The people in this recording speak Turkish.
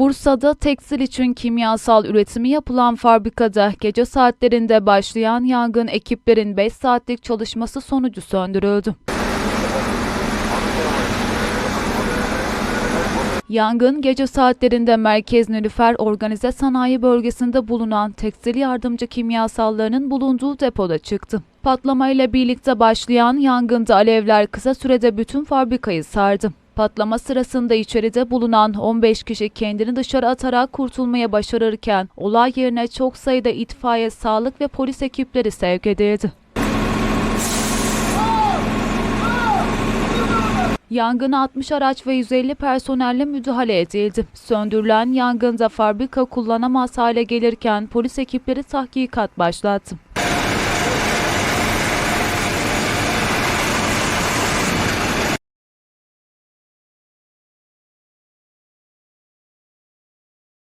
Bursa'da tekstil için kimyasal üretimi yapılan fabrikada gece saatlerinde başlayan yangın ekiplerin 5 saatlik çalışması sonucu söndürüldü. Yangın gece saatlerinde Merkez Nilüfer Organize Sanayi Bölgesi'nde bulunan tekstil yardımcı kimyasallarının bulunduğu depoda çıktı. Patlamayla birlikte başlayan yangında alevler kısa sürede bütün fabrikayı sardı. Patlama sırasında içeride bulunan 15 kişi kendini dışarı atarak kurtulmaya başarırken olay yerine çok sayıda itfaiye, sağlık ve polis ekipleri sevk edildi. Yangına 60 araç ve 150 personelle müdahale edildi. Söndürülen yangında fabrika kullanamaz hale gelirken polis ekipleri tahkikat başlattı.